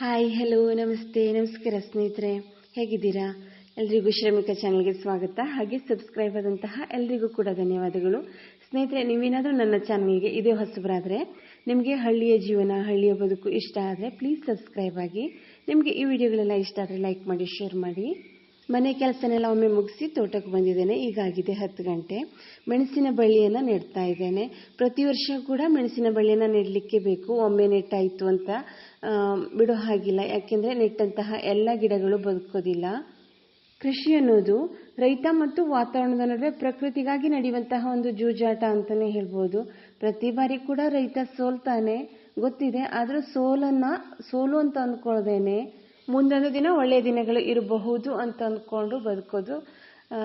Hi hello ನಮಸ್ತೆ, ನಮಸ್ಕಾರ ಸ್ನೇಹಿತರೆ. ಹೇಗಿದ್ದೀರಾ? ಎಲ್ರಿಗೂ ಶ್ರಮಿಕ ಚಾನಲ್ಗೆ ಸ್ವಾಗತ. ಹಾಗೆ ಸಬ್ಸ್ಕ್ರೈಬ್ ಆದಂತಹ ಎಲ್ರಿಗೂ ಕೂಡ ಧನ್ಯವಾದಗಳು. ಸ್ನೇಹಿತರೆ, ನೀವೇನಾದರೂ ನನ್ನ ಚಾನಲ್ಗೆ ಇದೇ ಹೊಸಬರಾದರೆ, ನಿಮಗೆ ಹಳ್ಳಿಯ ಜೀವನ, ಹಳ್ಳಿಯ ಬದುಕು ಇಷ್ಟ ಆದರೆ ಪ್ಲೀಸ್ ಸಬ್ಸ್ಕ್ರೈಬ್ ಆಗಿ. ನಿಮಗೆ ಈ ವಿಡಿಯೋಗಳೆಲ್ಲ ಇಷ್ಟ ಆದರೆ ಲೈಕ್ ಮಾಡಿ ಶೇರ್ ಮಾಡಿ. ಮನೆ ಕೆಲಸನೆಲ್ಲ ಒಮ್ಮೆ ಮುಗಿಸಿ ತೋಟಕ್ಕೆ ಬಂದಿದ್ದೇನೆ. ಈಗಾಗಿದೆ ಹತ್ತು ಗಂಟೆ. ಮೆಣಸಿನ ಬಳ್ಳಿಯನ್ನು ನೆಡ್ತಾ ಇದ್ದೇನೆ. ಪ್ರತಿ ವರ್ಷ ಕೂಡ ಮೆಣಸಿನ ಬಳ್ಳಿಯನ್ನು ನೆಡಲಿಕ್ಕೆ ಬೇಕು. ಒಮ್ಮೆ ನೆಟ್ಟಾಯಿತು ಅಂತ ಬಿಡೋ ಹಾಗಿಲ್ಲ. ಯಾಕೆಂದರೆ ನೆಟ್ಟಂತಹ ಎಲ್ಲ ಗಿಡಗಳು ಬದುಕೋದಿಲ್ಲ. ಕೃಷಿ ಅನ್ನೋದು ರೈತ ಮತ್ತು ವಾತಾವರಣದ ನಡುವೆ ಪ್ರಕೃತಿಗಾಗಿ ನಡೆಯುವಂತಹ ಒಂದು ಜೂಜಾಟ ಅಂತಲೇ ಹೇಳ್ಬೋದು. ಪ್ರತಿ ಬಾರಿ ಕೂಡ ರೈತ ಸೋಲ್ತಾನೆ. ಗೊತ್ತಿದೆ. ಆದರೂ ಸೋಲನ್ನು, ಸೋಲು ಅಂತ ಅಂದ್ಕೊಳ್ದೇನೆ. ಮುಂದೊಂದು ದಿನ ಒಳ್ಳೆಯ ದಿನಗಳು ಇರಬಹುದು ಅಂತ ಅಂದ್ಕೊಂಡು ಬದುಕೋದು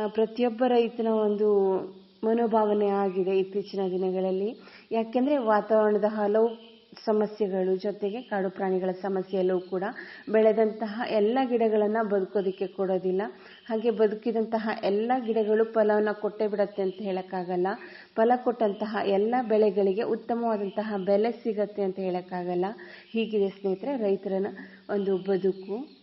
ಪ್ರತಿಯೊಬ್ಬ ರೈತನ ಒಂದು ಮನೋಭಾವನೆ ಆಗಿದೆ ಇತ್ತೀಚಿನ ದಿನಗಳಲ್ಲಿ. ಯಾಕೆಂದರೆ ವಾತಾವರಣದ ಹಲವು ಸಮಸ್ಯೆಗಳು ಜೊತೆಗೆ ಕಾಡು ಪ್ರಾಣಿಗಳ ಸಮಸ್ಯೆಯಲ್ಲೂ ಕೂಡ ಬೆಳೆದಂತಹ ಎಲ್ಲ ಗಿಡಗಳನ್ನು ಬದುಕೋದಕ್ಕೆ ಕೊಡೋದಿಲ್ಲ. ಹಾಗೆ ಬದುಕಿದಂತಹ ಎಲ್ಲ ಗಿಡಗಳು ಫಲವನ್ನು ಕೊಟ್ಟೇ ಬಿಡತ್ತೆ ಅಂತ ಹೇಳೋಕ್ಕಾಗಲ್ಲ. ಫಲ ಕೊಟ್ಟಂತಹ ಎಲ್ಲ ಬೆಳೆಗಳಿಗೆ ಉತ್ತಮವಾದಂತಹ ಬೆಲೆ ಸಿಗತ್ತೆ ಅಂತ ಹೇಳೋಕ್ಕಾಗಲ್ಲ. ಹೀಗಿದೆ ಸ್ನೇಹಿತರೆ ರೈತರನ ಒಂದು ಬದುಕು.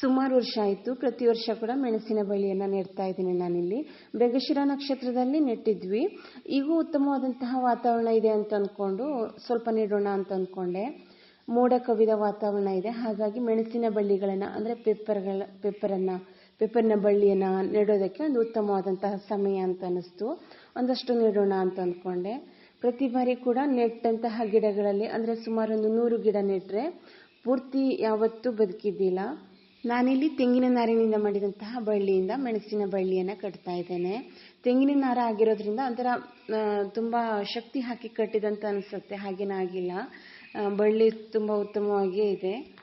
ಸುಮಾರು ವರ್ಷ ಆಯಿತು. ಪ್ರತಿ ವರ್ಷ ಕೂಡ ಮೆಣಸಿನ ಬಳ್ಳಿಯನ್ನು ನೆಡ್ತಾ ಇದ್ದೀನಿ ನಾನಿಲ್ಲಿ. ಬೆಗಶಿರ ನಕ್ಷತ್ರದಲ್ಲಿ ನೆಟ್ಟಿದ್ವಿ. ಈಗೂ ಉತ್ತಮವಾದಂತಹ ವಾತಾವರಣ ಇದೆ ಅಂತ ಅಂದ್ಕೊಂಡು ಸ್ವಲ್ಪ ನೆಡೋಣ ಅಂತ ಅಂದ್ಕೊಂಡೆ ಮೋಡ ಕವಿದ ವಾತಾವರಣ ಇದೆ. ಹಾಗಾಗಿ ಮೆಣಸಿನ ಬಳ್ಳಿಗಳನ್ನು, ಅಂದರೆ ಪೇಪರ್ಗಳ ಪೇಪರನ್ನು ಪೇಪರ್ನ ಬಳ್ಳಿಯನ್ನು ನೆಡೋದಕ್ಕೆ ಒಂದು ಉತ್ತಮವಾದಂತಹ ಸಮಯ ಅಂತ ಅನ್ನಿಸ್ತು. ಒಂದಷ್ಟು ನೆಡೋಣ ಅಂತ ಅಂದ್ಕೊಂಡೆ ಪ್ರತಿ ಬಾರಿ ಕೂಡ ನೆಟ್ಟಂತಹ ಗಿಡಗಳಲ್ಲಿ, ಅಂದರೆ ಸುಮಾರು ಒಂದು ನೂರು ಗಿಡ ನೆಟ್ಟರೆ ಪೂರ್ತಿ ಯಾವತ್ತೂ ಬದುಕಿದ್ದಿಲ್ಲ. ನಾನಿಲ್ಲಿ ತೆಂಗಿನ ನಾರಿನಿಂದ ಮಾಡಿದಂತಹ ಬಳ್ಳಿಯಿಂದ ಮೆಣಸಿನ ಬಳ್ಳಿಯನ್ನು ಕಟ್ತಾ ಇದ್ದೇನೆ. ತೆಂಗಿನ ನಾರ ಆಗಿರೋದ್ರಿಂದ ಒಂಥರ ತುಂಬ ಶಕ್ತಿ ಹಾಕಿ ಕಟ್ಟಿದಂತ ಅನಿಸುತ್ತೆ. ಹಾಗೇನಾಗಿಲ್ಲ ಬಳ್ಳಿ ತುಂಬ ಉತ್ತಮವಾಗಿಯೇ ಇದೆ.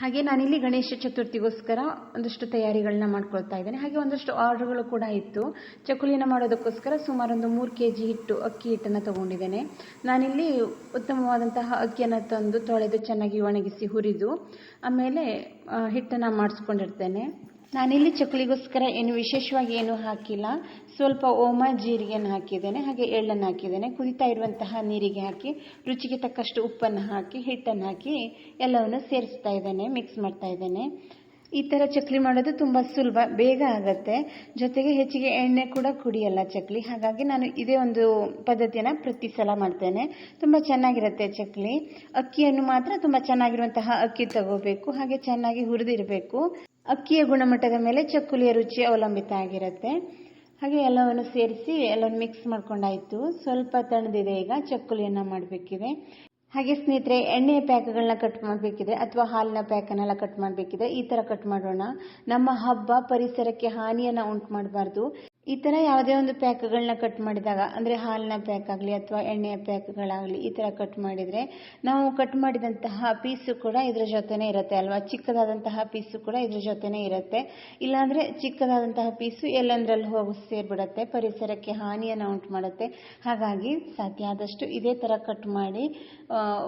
ಹಾಗೆ ನಾನಿಲ್ಲಿ ಗಣೇಶ ಚತುರ್ಥಿಗೋಸ್ಕರ ಒಂದಷ್ಟು ತಯಾರಿಗಳನ್ನ ಮಾಡ್ಕೊಳ್ತಾ ಇದ್ದೇನೆ. ಹಾಗೆ ಒಂದಷ್ಟು ಆರ್ಡರ್ಗಳು ಕೂಡ ಇತ್ತು. ಚಕ್ಕುಲಿನ ಮಾಡೋದಕ್ಕೋಸ್ಕರ ಸುಮಾರು ಒಂದು ಮೂರು ಕೆ ಜಿ ಹಿಟ್ಟು ಅಕ್ಕಿ ಹಿಟ್ಟನ್ನು ತಗೊಂಡಿದ್ದೇನೆ. ನಾನಿಲ್ಲಿ ಉತ್ತಮವಾದಂತಹ ಅಕ್ಕಿಯನ್ನು ತಂದು ತೊಳೆದು ಚೆನ್ನಾಗಿ ಒಣಗಿಸಿ ಹುರಿದು, ಆಮೇಲೆ ಹಿಟ್ಟನ್ನು ಮಾಡಿಸ್ಕೊಂಡಿರ್ತೇನೆ. ನಾನಿಲ್ಲಿ ಚಕ್ಕುಲಿಗೋಸ್ಕರ ಏನು ವಿಶೇಷವಾಗಿ ಏನು ಹಾಕಿಲ್ಲ. ಸ್ವಲ್ಪ ಓಮ, ಜೀರಿಗೆಯನ್ನು ಹಾಕಿದ್ದೇನೆ, ಹಾಗೆ ಎಳ್ಳನ್ನು ಹಾಕಿದ್ದೇನೆ. ಕುದಿತಾ ಇರುವಂತಹ ನೀರಿಗೆ ಹಾಕಿ, ರುಚಿಗೆ ತಕ್ಕಷ್ಟು ಉಪ್ಪನ್ನು ಹಾಕಿ, ಹಿಟ್ಟನ್ನು ಹಾಕಿ ಎಲ್ಲವನ್ನು ಸೇರಿಸ್ತಾ ಇದ್ದೇನೆ ಮಿಕ್ಸ್ ಮಾಡ್ತಾ ಇದ್ದೇನೆ. ಈ ಥರ ಚಕ್ಲಿ ಮಾಡೋದು ತುಂಬ ಸುಲಭ, ಬೇಗ ಆಗುತ್ತೆ. ಜೊತೆಗೆ ಹೆಚ್ಚಿಗೆ ಎಣ್ಣೆ ಕೂಡ ಕುಡಿಯಲ್ಲ ಚಕ್ಲಿ. ಹಾಗಾಗಿ ನಾನು ಇದೇ ಒಂದು ಪದ್ಧತಿಯನ್ನು ಪ್ರತಿ ಸಲ ಮಾಡ್ತೇನೆ. ತುಂಬ ಚೆನ್ನಾಗಿರುತ್ತೆ ಚಕ್ಲಿ. ಅಕ್ಕಿಯನ್ನು ಮಾತ್ರ ತುಂಬ ಚೆನ್ನಾಗಿರುವಂತಹ ಅಕ್ಕಿ ತಗೋಬೇಕು. ಹಾಗೆ ಚೆನ್ನಾಗಿ ಹುರಿದಿರಬೇಕು. ಅಕ್ಕಿಯ ಗುಣಮಟ್ಟದ ಮೇಲೆ ಚಕ್ಕುಲಿಯ ರುಚಿ ಅವಲಂಬಿತ ಆಗಿರುತ್ತೆ. ಹಾಗೆ ಎಲ್ಲವನ್ನು ಸೇರಿಸಿ ಎಲ್ಲವನ್ನು ಮಿಕ್ಸ್ ಮಾಡ್ಕೊಂಡಾಯ್ತು. ಸ್ವಲ್ಪ ತಣ್ಣದಿದೆ ಈಗ, ಚಕ್ಕುಲಿಯನ್ನು ಮಾಡಬೇಕಿದೆ. ಹಾಗೆ ಸ್ನೇಹಿತರೆ, ಎಣ್ಣೆಯ ಪ್ಯಾಕ್ಗಳನ್ನ ಕಟ್ ಮಾಡಬೇಕಿದೆ ಅಥವಾ ಹಾಲಿನ ಪ್ಯಾಕನ್ನೆಲ್ಲ ಕಟ್ ಮಾಡಬೇಕಿದೆ. ಈ ಥರ ಕಟ್ ಮಾಡೋಣ. ನಮ್ಮ ಹಬ್ಬ, ಪರಿಸರಕ್ಕೆ ಹಾನಿಯನ್ನು ಉಂಟು ಮಾಡಬಾರ್ದು ಈ ಥರ ಯಾವುದೇ ಒಂದು ಪ್ಯಾಕ್ಗಳನ್ನ ಕಟ್ ಮಾಡಿದಾಗ, ಅಂದರೆ ಹಾಲಿನ ಪ್ಯಾಕ್ ಆಗಲಿ ಅಥವಾ ಎಣ್ಣೆಯ ಪ್ಯಾಕ್ಗಳಾಗಲಿ ಈ ಥರ ಕಟ್ ಮಾಡಿದರೆ, ನಾವು ಕಟ್ ಮಾಡಿದಂತಹ ಪೀಸು ಕೂಡ ಇದ್ರ ಜೊತೆನೇ ಇರುತ್ತೆ ಅಲ್ವಾ? ಚಿಕ್ಕದಾದಂತಹ ಪೀಸು ಕೂಡ ಇದ್ರ ಜೊತೆನೇ ಇರುತ್ತೆ. ಇಲ್ಲಾಂದರೆ ಚಿಕ್ಕದಾದಂತಹ ಪೀಸು ಎಲ್ಲಂದ್ರಲ್ಲಿ ಹೋಗಿ ಸೇರಿಬಿಡುತ್ತೆ, ಪರಿಸರಕ್ಕೆ ಹಾನಿಯನ್ನು ಉಂಟು ಮಾಡುತ್ತೆ. ಹಾಗಾಗಿ ಸಾಧ್ಯ ಆದಷ್ಟು ಇದೇ ಥರ ಕಟ್ ಮಾಡಿ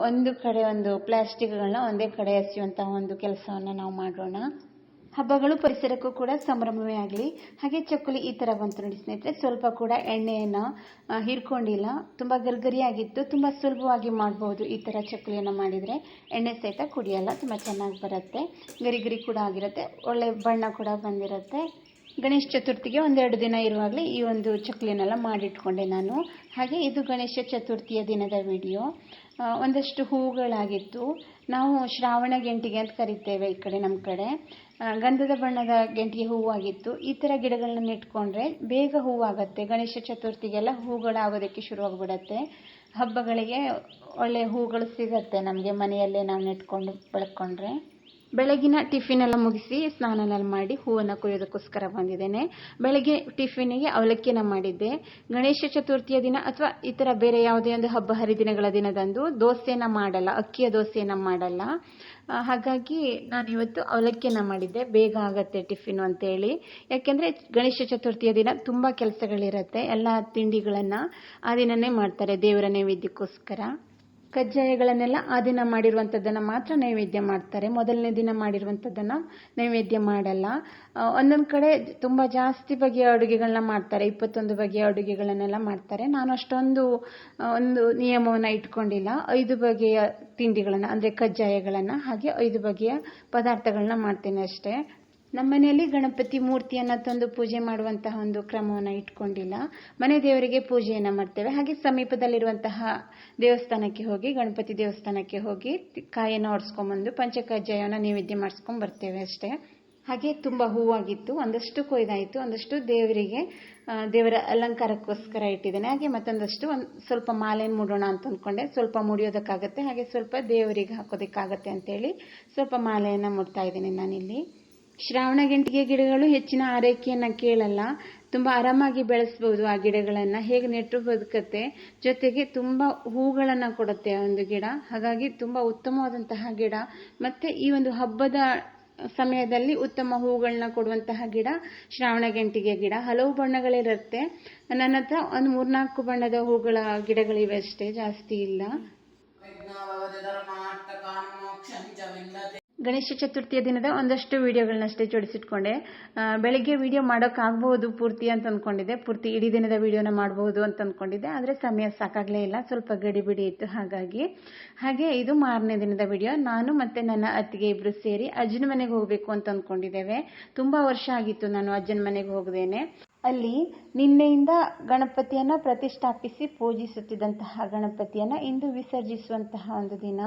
ಒಂದು ಕಡೆ ಒಂದು ಪ್ಲಾಸ್ಟಿಕ್ಗಳನ್ನ ಒಂದೇ ಕಡೆ ಎಸೆಯುವಂತಹ ಒಂದು ಕೆಲಸವನ್ನು ನಾವು ಮಾಡೋಣ. ಹಬ್ಬಗಳು ಪರಿಸರಕ್ಕೂ ಕೂಡ ಸಂಭ್ರಮವೇ ಆಗಲಿ. ಹಾಗೆ ಚಕ್ಕುಲಿ ಈ ಥರ ಬಂತು ನೋಡಿ ಸ್ನೇಹಿತರೆ. ಸ್ವಲ್ಪ ಕೂಡ ಎಣ್ಣೆಯನ್ನು ಹೀರ್ಕೊಂಡಿಲ್ಲ. ತುಂಬ ಗರ್ಗರಿಯಾಗಿತ್ತು. ತುಂಬ ಸುಲಭವಾಗಿ ಮಾಡ್ಬೋದು ಈ ಥರ ಚಕ್ಕುಲಿಯನ್ನು ಮಾಡಿದರೆ. ಎಣ್ಣೆ ಸಹಿತ ಕುಡಿಯಲ್ಲ. ತುಂಬ ಚೆನ್ನಾಗಿ ಬರುತ್ತೆ. ಗರಿಗರಿ ಗರಿ ಕೂಡ ಆಗಿರುತ್ತೆ. ಒಳ್ಳೆ ಬಣ್ಣ ಕೂಡ ಬಂದಿರುತ್ತೆ. ಗಣೇಶ ಚತುರ್ಥಿಗೆ ಒಂದೆರಡು ದಿನ ಇರುವಾಗಲೇ ಈ ಒಂದು ಚಕ್ಲಿನೆಲ್ಲ ಮಾಡಿಟ್ಕೊಂಡೆ ನಾನು. ಹಾಗೆ ಇದು ಗಣೇಶ ಚತುರ್ಥಿಯ ದಿನದ ವಿಡಿಯೋ. ಒಂದಷ್ಟು ಹೂಗಳಾಗಿತ್ತು ನಾವು ಶ್ರಾವಣ ಗೆಂಟಿಗೆ ಅಂತ ಕರಿತೇವೆ ಈ ಕಡೆ ನಮ್ಮ ಕಡೆ. ಗಂಧದ ಬಣ್ಣದ ಗೆಂಟಿಗೆ ಹೂವಾಗಿತ್ತು. ಈ ಥರ ಗಿಡಗಳನ್ನ ನೆಟ್ಕೊಂಡ್ರೆ ಬೇಗ ಹೂವಾಗುತ್ತೆ. ಗಣೇಶ ಚತುರ್ಥಿಗೆಲ್ಲ ಹೂಗಳಾಗೋದಕ್ಕೆ ಶುರುವಾಗ್ಬಿಡತ್ತೆ. ಹಬ್ಬಗಳಿಗೆ ಒಳ್ಳೆಯ ಹೂಗಳು ಸಿಗತ್ತೆ ನಮಗೆ ಮನೆಯಲ್ಲೇ ನಾವು ನೆಟ್ಕೊಂಡು, ಬೆಳ್ಕೊಂಡ್ರೆ. ಬೆಳಗಿನ ಟಿಫಿನ್ ಎಲ್ಲ ಮುಗಿಸಿ ಸ್ನಾನನೆಲ್ಲ ಮಾಡಿ ಹೂವನ್ನು ಕೊಯ್ಯೋದಕ್ಕೋಸ್ಕರ ಬಂದಿದ್ದೇನೆ. ಬೆಳಗ್ಗೆ ಟಿಫಿನಿಗೆ ಅವಲಕ್ಕಿನ ಮಾಡಿದ್ದೆ. ಗಣೇಶ ಚತುರ್ಥಿಯ ದಿನ ಅಥವಾ ಇತರ ಬೇರೆ ಯಾವುದೇ ಒಂದು ಹಬ್ಬ ಹರಿದಿನಗಳ ದಿನದಂದು ದೋಸೆನ ಮಾಡಲ್ಲ, ಅಕ್ಕಿಯ ದೋಸೆನ ಮಾಡಲ್ಲ. ಹಾಗಾಗಿ ನಾನು ಇವತ್ತು ಅವಲಕ್ಕಿನ ಮಾಡಿದ್ದೆ. ಬೇಗ ಆಗತ್ತೆ ಟಿಫಿನ್ ಅಂತೇಳಿ. ಯಾಕೆಂದರೆ ಗಣೇಶ ಚತುರ್ಥಿಯ ದಿನ ತುಂಬ ಕೆಲಸಗಳಿರುತ್ತೆ. ಎಲ್ಲ ತಿಂಡಿಗಳನ್ನು ಆ ದಿನನೇ ಮಾಡ್ತಾರೆ ದೇವರ ನೈವೇದ್ಯಕ್ಕೋಸ್ಕರ. ಕಜ್ಜಾಯಗಳನ್ನೆಲ್ಲ ಆ ದಿನ ಮಾಡಿರುವಂಥದ್ದನ್ನು ಮಾತ್ರ ನೈವೇದ್ಯ ಮಾಡ್ತಾರೆ. ಮೊದಲನೇ ದಿನ ಮಾಡಿರುವಂಥದ್ದನ್ನು ನೈವೇದ್ಯ ಮಾಡಲ್ಲ. ಒಂದೊಂದು ಕಡೆ ತುಂಬ ಜಾಸ್ತಿ ಬಗೆಯ ಅಡುಗೆಗಳನ್ನ ಮಾಡ್ತಾರೆ. ಇಪ್ಪತ್ತೊಂದು ಬಗೆಯ ಅಡುಗೆಗಳನ್ನೆಲ್ಲ ಮಾಡ್ತಾರೆ. ನಾನು ಅಷ್ಟೊಂದು ಒಂದು ನಿಯಮವನ್ನು ಇಟ್ಕೊಂಡಿಲ್ಲ. ಐದು ಬಗೆಯ ತಿಂಡಿಗಳನ್ನು, ಅಂದರೆ ಕಜ್ಜಾಯಗಳನ್ನು, ಹಾಗೆ ಐದು ಬಗೆಯ ಪದಾರ್ಥಗಳನ್ನ ಮಾಡ್ತೇನೆ ಅಷ್ಟೇ. ನಮ್ಮ ಮನೆಯಲ್ಲಿ ಗಣಪತಿ ಮೂರ್ತಿಯನ್ನು ತಂದು ಪೂಜೆ ಮಾಡುವಂತಹ ಒಂದು ಕ್ರಮವನ್ನು ಇಟ್ಕೊಂಡಿಲ್ಲ. ಮನೆ ದೇವರಿಗೆ ಪೂಜೆಯನ್ನು ಮಾಡ್ತೇವೆ. ಹಾಗೆ ಸಮೀಪದಲ್ಲಿರುವಂತಹ ದೇವಸ್ಥಾನಕ್ಕೆ ಹೋಗಿ, ಗಣಪತಿ ದೇವಸ್ಥಾನಕ್ಕೆ ಹೋಗಿ ಕಾಯನ್ನು ಹೊಡ್ಸ್ಕೊಂಬಂದು ಪಂಚಕಜ್ಜಾಯವನ್ನು ನೈವೇದ್ಯ ಮಾಡಿಸ್ಕೊಂಡ್ ಬರ್ತೇವೆ ಅಷ್ಟೇ. ಹಾಗೆ ತುಂಬ ಹೂವಾಗಿತ್ತು. ಒಂದಷ್ಟು ಕೊಯ್ದಾಯಿತು. ಒಂದಷ್ಟು ದೇವರಿಗೆ ದೇವರ ಅಲಂಕಾರಕ್ಕೋಸ್ಕರ ಇಟ್ಟಿದ್ದೇನೆ. ಹಾಗೆ ಮತ್ತೊಂದಷ್ಟು ಒಂದು ಸ್ವಲ್ಪ ಮಾಲೆಯನ್ನು ಮುಡೋಣ ಅಂತ ಅಂದ್ಕೊಂಡೆ ಸ್ವಲ್ಪ ಮುಡಿಯೋದಕ್ಕಾಗತ್ತೆ. ಹಾಗೆ ಸ್ವಲ್ಪ ದೇವರಿಗೆ ಹಾಕೋದಕ್ಕಾಗತ್ತೆ ಅಂತೇಳಿ ಸ್ವಲ್ಪ ಮಾಲೆಯನ್ನು ಮುಡ್ತಾ ಇದ್ದೀನಿ ನಾನಿಲ್ಲಿ. ಶ್ರಾವಣ ಗಂಟಿಗೆ ಗಿಡಗಳು ಹೆಚ್ಚಿನ ಆರೈಕೆಯನ್ನು ಕೇಳಲ್ಲ, ತುಂಬ ಆರಾಮಾಗಿ ಬೆಳೆಸ್ಬೋದು ಆ ಗಿಡಗಳನ್ನು, ಹೇಗೆ ನೆಟ್ಟು ಬದುಕತ್ತೆ, ಜೊತೆಗೆ ತುಂಬ ಹೂಗಳನ್ನು ಕೊಡುತ್ತೆ ಆ ಒಂದು ಗಿಡ. ಹಾಗಾಗಿ ತುಂಬ ಉತ್ತಮವಾದಂತಹ ಗಿಡ. ಮತ್ತು ಈ ಒಂದು ಹಬ್ಬದ ಸಮಯದಲ್ಲಿ ಉತ್ತಮ ಹೂಗಳನ್ನ ಕೊಡುವಂತಹ ಗಿಡ ಶ್ರಾವಣ ಗಂಟಿಗೆ ಗಿಡ. ಹಲವು ಬಣ್ಣಗಳಿರುತ್ತೆ. ನನ್ನ ಹತ್ರ ಒಂದು ಮೂರ್ನಾಲ್ಕು ಬಣ್ಣದ ಹೂಗಳ ಗಿಡಗಳಿವೆ ಅಷ್ಟೇ, ಜಾಸ್ತಿ ಇಲ್ಲ. ಗಣೇಶ ಚತುರ್ಥಿಯ ದಿನದ ಒಂದಷ್ಟು ವಿಡಿಯೋಗಳನ್ನಷ್ಟೇ ಜೋಡಿಸಿಟ್ಕೊಂಡೆ. ಬೆಳಗ್ಗೆ ಬೆಳಿಗ್ಗೆ ವಿಡಿಯೋ ಮಾಡೋಕ್ಕಾಗ್ಬೋದು ಪೂರ್ತಿ ಅಂತ ಅಂದ್ಕೊಂಡಿದ್ದೆ ಪೂರ್ತಿ ಇಡೀ ದಿನದ ವಿಡಿಯೋನ ಮಾಡಬಹುದು ಅಂತ ಅಂದ್ಕೊಂಡಿದ್ದೆ ಆದರೆ ಸಮಯ ಸಾಕಾಗಲೇ ಇಲ್ಲ. ಸ್ವಲ್ಪ ಗಡಿಬಿಡಿ ಇತ್ತು ಹಾಗಾಗಿ. ಹಾಗೆ ಇದು ಮಾರನೇ ದಿನದ ವಿಡಿಯೋ. ನಾನು ಮತ್ತು ನನ್ನ ಅತ್ತಿಗೆ ಇಬ್ಬರು ಸೇರಿ ಅಜ್ಜನ ಮನೆಗೆ ಹೋಗಬೇಕು ಅಂತ ಅಂದ್ಕೊಂಡಿದ್ದೇವೆ ತುಂಬ ವರ್ಷ ಆಗಿತ್ತು ನಾನು ಅಜ್ಜನ ಮನೆಗೆ ಹೋಗದೇನೆ. ಅಲ್ಲಿ ನಿನ್ನೆಯಿಂದ ಗಣಪತಿಯನ್ನ ಪ್ರತಿಷ್ಠಾಪಿಸಿ ಪೂಜಿಸುತ್ತಿದ್ದಂತಹ ಗಣಪತಿಯನ್ನ ಇಂದು ವಿಸರ್ಜಿಸುವಂತಹ ಒಂದು ದಿನ.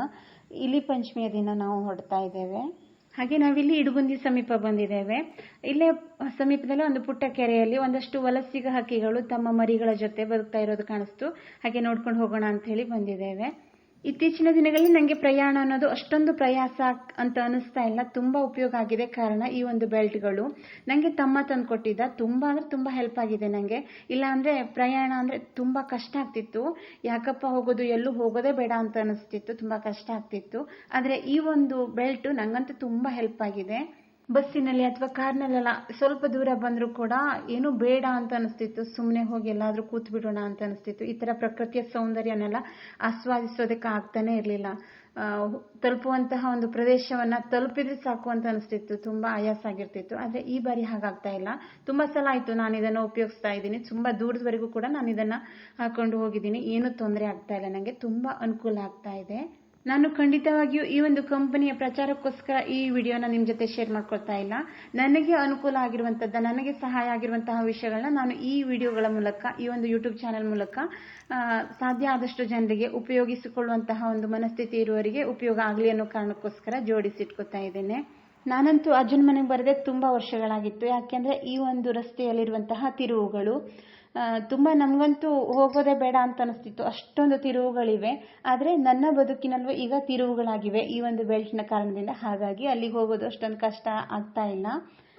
ಇಲಿ ಪಂಚಮಿಯ ದಿನ ನಾವು ಹೊಡ್ತಾ ಇದ್ದೇವೆ. ಹಾಗೆ ನಾವಿಲ್ಲಿ ಇಡುಗುಂದಿ ಸಮೀಪ ಬಂದಿದ್ದೇವೆ. ಇಲ್ಲೇ ಸಮೀಪದಲ್ಲಿ ಒಂದು ಪುಟ್ಟ ಕೆರೆಯಲ್ಲಿ ಒಂದಷ್ಟು ವಲಸಿಗ ಹಕ್ಕಿಗಳು ತಮ್ಮ ಮರಿಗಳ ಜೊತೆ ಬದುಕ್ತಾ ಇರೋದು ಕಾಣಿಸ್ತು. ಹಾಗೆ ನೋಡ್ಕೊಂಡು ಹೋಗೋಣ ಅಂತ ಹೇಳಿ ಬಂದಿದ್ದೇವೆ. ಇತ್ತೀಚಿನ ದಿನಗಳಲ್ಲಿ ನನಗೆ ಪ್ರಯಾಣ ಅನ್ನೋದು ಅಷ್ಟೊಂದು ಪ್ರಯಾಸ ಅಂತ ಅನಿಸ್ತಾ ಇಲ್ಲ. ತುಂಬ ಉಪಯೋಗ ಆಗಿದೆ. ಕಾರಣ ಈ ಒಂದು ಬೆಲ್ಟ್ಗಳು. ನನಗೆ ತಮ್ಮ ತಂದು ಕೊಟ್ಟಿದ್ದ. ತುಂಬ ಅಂದರೆ ತುಂಬ ಹೆಲ್ಪ್ ಆಗಿದೆ ನನಗೆ ಇಲ್ಲ ಅಂದರೆ ಪ್ರಯಾಣ ಅಂದರೆ ತುಂಬ ಕಷ್ಟ ಆಗ್ತಿತ್ತು. ಯಾಕಪ್ಪ ಹೋಗೋದು, ಎಲ್ಲೂ ಹೋಗೋದೇ ಬೇಡ ಅಂತ ಅನಿಸ್ತಿತ್ತು ತುಂಬ ಕಷ್ಟ ಆಗ್ತಿತ್ತು. ಆದರೆ ಈ ಒಂದು ಬೆಲ್ಟು ನನಗಂತೂ ತುಂಬ ಹೆಲ್ಪ್ ಆಗಿದೆ. ಬಸ್ಸಿನಲ್ಲಿ ಅಥವಾ ಕಾರ್ನಲ್ಲೆಲ್ಲ ಸ್ವಲ್ಪ ದೂರ ಬಂದರೂ ಕೂಡ ಏನು ಬೇಡ ಅಂತ ಅನಿಸ್ತಿತ್ತು. ಸುಮ್ಮನೆ ಹೋಗಿ ಎಲ್ಲಾದರೂ ಕೂತ್ ಬಿಡೋಣ ಅಂತ ಅನಿಸ್ತಿತ್ತು. ಈ ಥರ ಪ್ರಕೃತಿಯ ಸೌಂದರ್ಯನೆಲ್ಲ ಆಸ್ವಾದಿಸೋದಕ್ಕೆ ಆಗ್ತಾನೇ ಇರಲಿಲ್ಲ. ತಲುಪುವಂತಹ ಒಂದು ಪ್ರದೇಶವನ್ನು ತಲುಪಿದ್ರೆ ಸಾಕು ಅಂತ ಅನಿಸ್ತಿತ್ತು. ತುಂಬ ಆಯಾಸ ಆಗಿರ್ತಿತ್ತು. ಆದರೆ ಈ ಬಾರಿ ಹಾಗಾಗ್ತಾ ಇಲ್ಲ. ತುಂಬ ಸಲ ಆಯಿತು ನಾನು ಇದನ್ನು ಉಪಯೋಗಿಸ್ತಾ ಇದ್ದೀನಿ. ತುಂಬ ದೂರದವರೆಗೂ ಕೂಡ ನಾನು ಇದನ್ನು ಹಾಕೊಂಡು ಹೋಗಿದ್ದೀನಿ. ಏನೂ ತೊಂದರೆ ಆಗ್ತಾ ಇಲ್ಲ. ನನಗೆ ತುಂಬ ಅನುಕೂಲ ಆಗ್ತಾ ಇದೆ. ನಾನು ಖಂಡಿತವಾಗಿಯೂ ಈ ಒಂದು ಕಂಪನಿಯ ಪ್ರಚಾರಕ್ಕೋಸ್ಕರ ಈ ವಿಡಿಯೋನ ನಿಮ್ಮ ಜೊತೆ ಶೇರ್ ಮಾಡ್ಕೊಳ್ತಾ ಇಲ್ಲ. ನನಗೆ ಅನುಕೂಲ ಆಗಿರುವಂಥದ್ದು ನನಗೆ ಸಹಾಯ ಆಗಿರುವಂತಹ ವಿಷಯಗಳನ್ನ ನಾನು ಈ ವಿಡಿಯೋಗಳ ಮೂಲಕ, ಈ ಒಂದು ಯೂಟ್ಯೂಬ್ ಚಾನೆಲ್ ಮೂಲಕ ಸಾಧ್ಯ ಆದಷ್ಟು ಜನರಿಗೆ ಉಪಯೋಗಿಸಿಕೊಳ್ಳುವಂತಹ ಒಂದು ಮನಸ್ಥಿತಿ ಇರುವವರಿಗೆ ಉಪಯೋಗ ಆಗಲಿ ಅನ್ನೋ ಕಾರಣಕ್ಕೋಸ್ಕರ ಜೋಡಿಸಿಟ್ಕೊತಾ ಇದ್ದೇನೆ. ನಾನಂತೂ ಅಜ್ಜನ ಮನೆಗೆ ಬರದೆ ತುಂಬ ವರ್ಷಗಳಾಗಿತ್ತು. ಯಾಕೆಂದರೆ ಈ ಒಂದು ರಸ್ತೆಯಲ್ಲಿರುವಂತಹ ತಿರುವುಗಳು ತುಂಬ ನಮಗಂತೂ ಹೋಗೋದೇ ಬೇಡ ಅಂತ ಅನಿಸ್ತಿತ್ತು. ಅಷ್ಟೊಂದು ತಿರುವುಗಳಿವೆ. ಆದರೆ ನನ್ನ ಬದುಕಿನಲ್ಲೂ ಈಗ ತಿರುವುಗಳಾಗಿವೆ ಈ ಒಂದು ಬೆಲ್ಟ್ನ ಕಾರಣದಿಂದ. ಹಾಗಾಗಿ ಅಲ್ಲಿಗೆ ಹೋಗೋದು ಅಷ್ಟೊಂದು ಕಷ್ಟ ಆಗ್ತಾ ಇಲ್ಲ.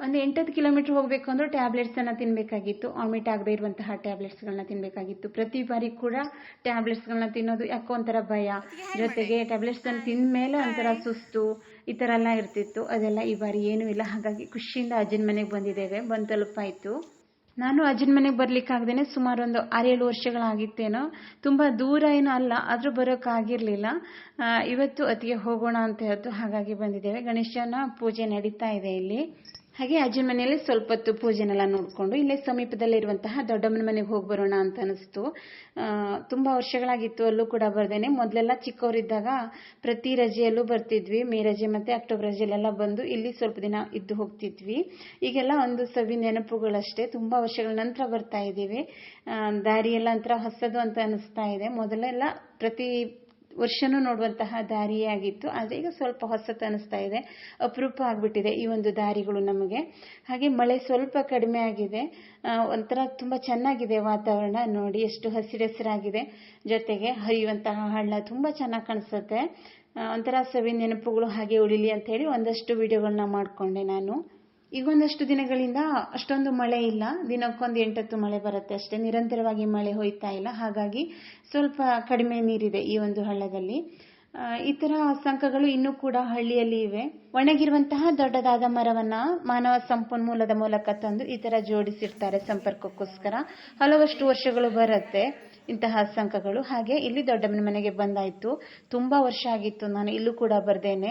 ಒಂದು ಎಂಟತ್ತು ಕಿಲೋಮೀಟರ್ ಹೋಗಬೇಕು ಅಂದ್ರೆ ಟ್ಯಾಬ್ಲೆಟ್ಸನ್ನು ತಿನ್ನಬೇಕಾಗಿತ್ತು ವಾಮಿಟ್ ಆಗದೇ ಇರುವಂತಹ ಟ್ಯಾಬ್ಲೆಟ್ಸ್ಗಳನ್ನ ತಿನ್ನಬೇಕಾಗಿತ್ತು ಪ್ರತಿ ಬಾರಿ ಕೂಡ ಟ್ಯಾಬ್ಲೆಟ್ಸ್ಗಳನ್ನ ತಿನ್ನೋದು ಯಾಕೋ ಒಂಥರ ಭಯ. ಜೊತೆಗೆ ಟ್ಯಾಬ್ಲೆಟ್ಸನ್ನು ತಿಂದ ಮೇಲೆ ಒಂಥರ ಸುಸ್ತು, ಈ ಥರ ಎಲ್ಲ ಇರ್ತಿತ್ತು. ಅದೆಲ್ಲ ಈ ಬಾರಿ ಏನೂ ಇಲ್ಲ. ಹಾಗಾಗಿ ಖುಷಿಯಿಂದ ಅಜ್ಜನ ಮನೆಗೆ ಬಂದಿದ್ದೇವೆ. ಬಂದು ತಲುಪಾಯಿತು. ನಾನು ಅಜ್ಜನ ಮನೆಗೆ ಬರ್ಲಿಕ್ಕಾಗ್ದೇನೆ ಸುಮಾರು ಒಂದು ಆರೇಳು ವರ್ಷಗಳಾಗಿತ್ತೇನೋ. ತುಂಬ ದೂರ ಏನೂ ಅಲ್ಲ, ಆದರೂ ಬರೋಕ್ಕಾಗಿರಲಿಲ್ಲ ಇವತ್ತು ಅತಿಗೆ ಹೋಗೋಣ ಅಂತ ಹೇಳ್ತು. ಹಾಗಾಗಿ ಬಂದಿದ್ದೇವೆ. ಗಣೇಶನ ಪೂಜೆ ನಡೀತಾ ಇದೆ ಇಲ್ಲಿ. ಹಾಗೆ ಅಜ್ಜನ ಮನೆಯಲ್ಲಿ ಸ್ವಲ್ಪ ಹೊತ್ತು ಪೂಜೆನೆಲ್ಲ ನೋಡಿಕೊಂಡು ಇಲ್ಲೇ ಸಮೀಪದಲ್ಲಿರುವಂತಹ ದೊಡ್ಡಮ್ಮನ ಮನೆಗೆ ಹೋಗಿ ಬರೋಣ ಅಂತ ಅನಿಸ್ತು. ತುಂಬಾ ವರ್ಷಗಳಾಗಿತ್ತು ಅಲ್ಲೂ ಕೂಡ ಬರ್ದೇನೆ. ಮೊದಲೆಲ್ಲ ಚಿಕ್ಕವರಿದ್ದಾಗ ಪ್ರತಿ ರಜೆಯಲ್ಲೂ ಬರ್ತಿದ್ವಿ. ಮೇ ರಜೆ ಮತ್ತು ಅಕ್ಟೋಬರ್ ರಜೆಯಲ್ಲೆಲ್ಲ ಬಂದು ಇಲ್ಲಿ ಸ್ವಲ್ಪ ದಿನ ಇದ್ದು ಹೋಗ್ತಿದ್ವಿ. ಈಗೆಲ್ಲ ಒಂದು ಸವಿ ನೆನಪುಗಳಷ್ಟೇ. ತುಂಬ ವರ್ಷಗಳ ನಂತರ ಬರ್ತಾ ಇದ್ದೀವಿ. ದಾರಿಯೆಲ್ಲ ನಂತರ ಹೊಸದು ಅಂತ ಅನಿಸ್ತಾ ಇದೆ. ಮೊದಲೆಲ್ಲ ಪ್ರತಿ ವರ್ಷನೂ ನೋಡುವಂತಹ ದಾರಿಯೇ ಆಗಿತ್ತು ಆದರೆ ಈಗ ಸ್ವಲ್ಪ ಹೊಸತು ಅನಿಸ್ತಾ ಇದೆ. ಅಪರೂಪ ಆಗಿಬಿಟ್ಟಿದೆ ಈ ಒಂದು ದಾರಿಗಳು ನಮಗೆ. ಹಾಗೆ ಮಳೆ ಸ್ವಲ್ಪ ಕಡಿಮೆ ಆಗಿದೆ. ಒಂಥರ ತುಂಬ ಚೆನ್ನಾಗಿದೆ ವಾತಾವರಣ ನೋಡಿ. ಎಷ್ಟು ಹಸಿರಸಿರಾಗಿದೆ. ಜೊತೆಗೆ ಹರಿಯುವಂತಹ ಹಳ್ಳ ತುಂಬ ಚೆನ್ನಾಗಿ ಕಾಣಿಸುತ್ತೆ. ಒಂಥರ ಸವಿ ನೆನಪುಗಳು ಹಾಗೆ ಉಳಿಲಿ ಅಂತ ಹೇಳಿ ಒಂದಷ್ಟು ವಿಡಿಯೋಗಳನ್ನ ಮಾಡಿಕೊಂಡೆ ನಾನು. ಈಗ ಒಂದಷ್ಟು ದಿನಗಳಿಂದ ಅಷ್ಟೊಂದು ಮಳೆ ಇಲ್ಲ. ದಿನಕ್ಕೊಂದು ಎಂಟತ್ತು ಮಳೆ ಬರುತ್ತೆ ಅಷ್ಟೇ. ನಿರಂತರವಾಗಿ ಮಳೆ ಹೋಯ್ತಾ ಇಲ್ಲ. ಹಾಗಾಗಿ ಸ್ವಲ್ಪ ಕಡಿಮೆ ನೀರಿದೆ ಈ ಒಂದು ಹಳ್ಳದಲ್ಲಿ. ಈ ತರ ಸಂಕಗಳು ಇನ್ನೂ ಕೂಡ ಹಳ್ಳಿಯಲ್ಲಿ ಇವೆ. ಒಣಗಿರುವಂತಹ ದೊಡ್ಡದಾದ ಮರವನ್ನ ಮಾನವ ಸಂಪನ್ಮೂಲದ ಮೂಲಕ ತಂದು ಈ ತರ ಜೋಡಿಸಿರ್ತಾರೆ ಸಂಪರ್ಕಕ್ಕೋಸ್ಕರ. ಹಲವಷ್ಟು ವರ್ಷಗಳು ಬರುತ್ತೆ. ಇಂತಹ ಸಂಕಗಳು ಹಾಗೆ ಇಲ್ಲಿ ದೊಡ್ಡಮ್ಮನ ಮನೆಗೆ ಬಂದಾಯಿತು. ತುಂಬ ವರ್ಷ ಆಗಿತ್ತು. ನಾನು ಇಲ್ಲೂ ಕೂಡ ಬರ್ದೇನೆ.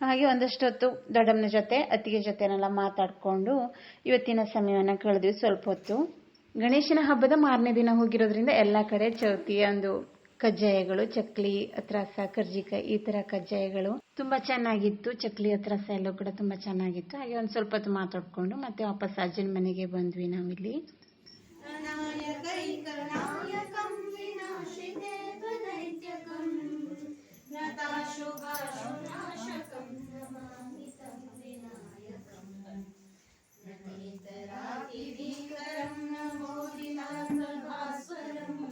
ಹಾಗೆ ಒಂದಷ್ಟು ಹೊತ್ತು ದೊಡ್ಡಮ್ಮನ ಜೊತೆ, ಅತ್ತಿಗೆ ಜೊತೆನೆಲ್ಲ ಮಾತಾಡಿಕೊಂಡು ಇವತ್ತಿನ ಸಮಯವನ್ನು ಕಳೆದ್ವಿ ಸ್ವಲ್ಪ ಹೊತ್ತು. ಗಣೇಶನ ಹಬ್ಬದ ಮಾರನೇ ದಿನ ಹೋಗಿರೋದ್ರಿಂದ ಎಲ್ಲ ಕಡೆ ಚೌತಿಯ ಒಂದು ಕಜ್ಜಾಯಗಳು, ಚಕ್ಲಿ, ಅತ್ರಾಸ, ಕರ್ಜಿಕಾಯಿ ಈ ತರ ಕಜ್ಜಾಯಗಳು. ತುಂಬಾ ಚೆನ್ನಾಗಿತ್ತು. ಚಕ್ಲಿ, ಅತ್ರಾಸ ಎಲ್ಲ ಕೂಡ ತುಂಬಾ ಚೆನ್ನಾಗಿತ್ತು. ಹಾಗೆ ಒಂದ್ ಸ್ವಲ್ಪ ಹೊತ್ತು ಮಾತಾಡ್ಕೊಂಡು ಮತ್ತೆ ವಾಪಸ್ ಅಜ್ಜನ ಮನೆಗೆ ಬಂದ್ವಿ ನಾವಿಲ್ಲಿ. प्रणयकैकनायकं विनाशिते त्वदैत्यकं नताशुभाशुनाशकं नमामि तं विनायकम्। नतेतरातिभीकरं नमो दिनान्तभास्वरम्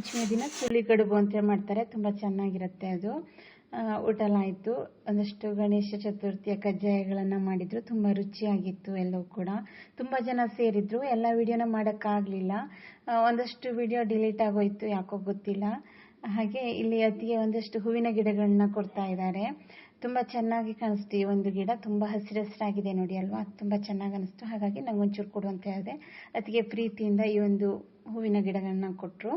ಪಂಚಮಿ ದಿನ ಸುಳಿ ಕಡುಬು ಅಂತ ಮಾಡ್ತಾರೆ. ತುಂಬಾ ಚೆನ್ನಾಗಿರುತ್ತೆ ಅದು. ಊಟ ಆಯ್ತು. ಒಂದಷ್ಟು ಗಣೇಶ ಚತುರ್ಥಿಯ ಕಜ್ಜಾಯಗಳನ್ನು ಮಾಡಿದ್ರು. ತುಂಬಾ ರುಚಿಯಾಗಿತ್ತು ಎಲ್ಲವೂ ಕೂಡ. ತುಂಬಾ ಜನ ಸೇರಿದ್ರು. ಎಲ್ಲ ವಿಡಿಯೋನ ಮಾಡೋಕ್ಕಾಗಲಿಲ್ಲ. ಒಂದಷ್ಟು ವಿಡಿಯೋ ಡಿಲೀಟ್ ಆಗೋಯ್ತು, ಯಾಕೋ ಗೊತ್ತಿಲ್ಲ. ಹಾಗೆ ಇಲ್ಲಿ ಅತಿಗೆ ಒಂದಷ್ಟು ಹೂವಿನ ಗಿಡಗಳನ್ನ ಕೊಡ್ತಾ ಇದ್ದಾರೆ. ತುಂಬಾ ಚೆನ್ನಾಗಿ ಕಾಣಿಸ್ತು ಈ ಒಂದು ಗಿಡ. ತುಂಬಾ ಹಸಿರು ಹಸಿರಾಗಿದೆ ನೋಡಿ ಅಲ್ವಾ? ತುಂಬಾ ಚೆನ್ನಾಗಿ ಅನಿಸ್ತು. ಹಾಗಾಗಿ ನಂಗೊಂಚೂರು ಕೊಡು ಅಂತ ಹೇಳಿದೆ. ಅತ್ತಿಗೆ ಪ್ರೀತಿಯಿಂದ ಈ ಒಂದು ಹೂವಿನ ಗಿಡಗಳನ್ನ ಕೊಟ್ಟರು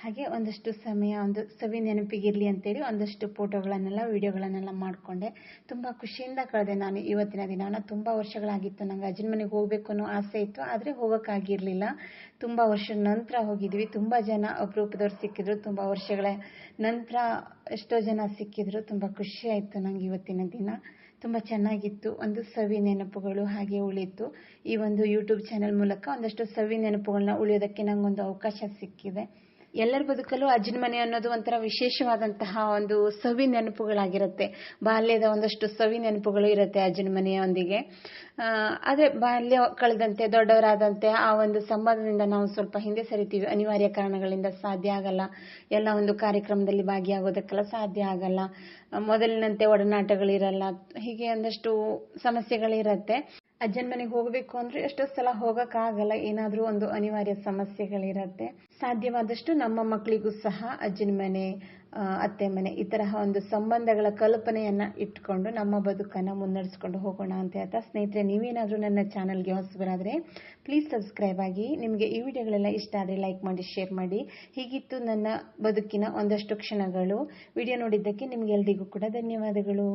ಹಾಗೆ ಒಂದಷ್ಟು ಸಮಯ, ಒಂದು ಸವಿ ನೆನಪಿಗಿರಲಿ ಅಂತೇಳಿ ಒಂದಷ್ಟು ಫೋಟೋಗಳನ್ನೆಲ್ಲ, ವಿಡಿಯೋಗಳನ್ನೆಲ್ಲ ಮಾಡಿಕೊಂಡೆ. ತುಂಬ ಖುಷಿಯಿಂದ ಕಳೆದೆ ನಾನು ಇವತ್ತಿನ ದಿನವನ್ನು ತುಂಬ ವರ್ಷಗಳಾಗಿತ್ತು. ನಂಗೆ ಅಜ್ಜನ ಮನೆಗೆ ಹೋಗಬೇಕು ಅನ್ನೋ ಆಸೆ ಇತ್ತು. ಆದರೆ ಹೋಗೋಕ್ಕಾಗಿರಲಿಲ್ಲ. ತುಂಬ ವರ್ಷದ ನಂತರ ಹೋಗಿದ್ವಿ. ತುಂಬ ಜನ ಅಪರೂಪದವ್ರು ಸಿಕ್ಕಿದ್ರು. ತುಂಬ ವರ್ಷಗಳ ನಂತರ ಎಷ್ಟೋ ಜನ ಸಿಕ್ಕಿದ್ರು. ತುಂಬ ಖುಷಿ ಆಯಿತು ನಂಗೆ ಇವತ್ತಿನ ದಿನ. ತುಂಬ ಚೆನ್ನಾಗಿತ್ತು. ಒಂದು ಸವಿ ನೆನಪುಗಳು ಹಾಗೆ ಉಳಿತು. ಈ ಒಂದು ಯೂಟ್ಯೂಬ್ ಚಾನೆಲ್ ಮೂಲಕ ಒಂದಷ್ಟು ಸವಿ ನೆನಪುಗಳನ್ನ ಉಳಿಯೋದಕ್ಕೆ ನಂಗೊಂದು ಅವಕಾಶ ಸಿಕ್ಕಿದೆ. ಎಲ್ಲರ ಬದುಕಲ್ಲೂ ಅಜ್ಜನ ಮನೆ ಅನ್ನೋದು ಒಂಥರ ವಿಶೇಷವಾದಂತಹ ಒಂದು ಸವಿ ನೆನಪುಗಳಾಗಿರುತ್ತೆ. ಬಾಲ್ಯದ ಒಂದಷ್ಟು ಸವಿ ನೆನಪುಗಳು ಇರುತ್ತೆ ಅಜ್ಜನ ಮನೆಯೊಂದಿಗೆ ಆದರೆ ಬಾಲ್ಯ ಕಳೆದಂತೆ, ದೊಡ್ಡವರಾದಂತೆ ಆ ಒಂದು ಸಂಬಂಧದಿಂದ ನಾವು ಸ್ವಲ್ಪ ಹಿಂದೆ ಸರಿತೀವಿ. ಅನಿವಾರ್ಯ ಕಾರಣಗಳಿಂದ ಸಾಧ್ಯ ಆಗಲ್ಲ. ಎಲ್ಲ ಒಂದು ಕಾರ್ಯಕ್ರಮದಲ್ಲಿ ಭಾಗಿಯಾಗೋದಕ್ಕೆಲ್ಲ ಸಾಧ್ಯ ಆಗಲ್ಲ. ಮೊದಲಿನಂತೆ ಒಡನಾಟಗಳಿರಲ್ಲ. ಹೀಗೆ ಒಂದಷ್ಟು ಸಮಸ್ಯೆಗಳಿರತ್ತೆ. ಅಜ್ಜನ ಮನೆಗೆ ಹೋಗಬೇಕು ಅಂದ್ರೆ ಎಷ್ಟೋ ಸಲ ಹೋಗಕ್ಕಾಗಲ್ಲ, ಏನಾದರೂ ಒಂದು ಅನಿವಾರ್ಯ ಸಮಸ್ಯೆಗಳಿರತ್ತೆ. ಸಾಧ್ಯವಾದಷ್ಟು ನಮ್ಮ ಮಕ್ಕಳಿಗೂ ಸಹ ಅಜ್ಜನ ಮನೆ ಅತ್ತೆ ಮನೆ ಈ ತರಹ ಒಂದು ಸಂಬಂಧಗಳ ಕಲ್ಪನೆಯನ್ನ ಇಟ್ಕೊಂಡು ನಮ್ಮ ಬದುಕನ್ನ ಮುನ್ನಡೆಸ್ಕೊಂಡು ಹೋಗೋಣ ಅಂತ ಹೇಳ್ತಾ. ಸ್ನೇಹಿತರೆ, ನೀವೇನಾದರೂ ನನ್ನ ಚಾನಲ್ಗೆ ಹೊಸಬರಾದ್ರೆ ಪ್ಲೀಸ್ ಸಬ್ಸ್ಕ್ರೈಬ್ ಆಗಿ. ನಿಮಗೆ ಈ ವಿಡಿಯೋಗಳೆಲ್ಲ ಇಷ್ಟ ಆದರೆ ಲೈಕ್ ಮಾಡಿ ಶೇರ್ ಮಾಡಿ. ಹೀಗಿತ್ತು ನನ್ನ ಬದುಕಿನ ಒಂದಷ್ಟು ಕ್ಷಣಗಳು. ವಿಡಿಯೋ ನೋಡಿದ್ದಕ್ಕೆ ನಿಮ್ಗೆಲ್ರಿಗೂ ಕೂಡ ಧನ್ಯವಾದಗಳು.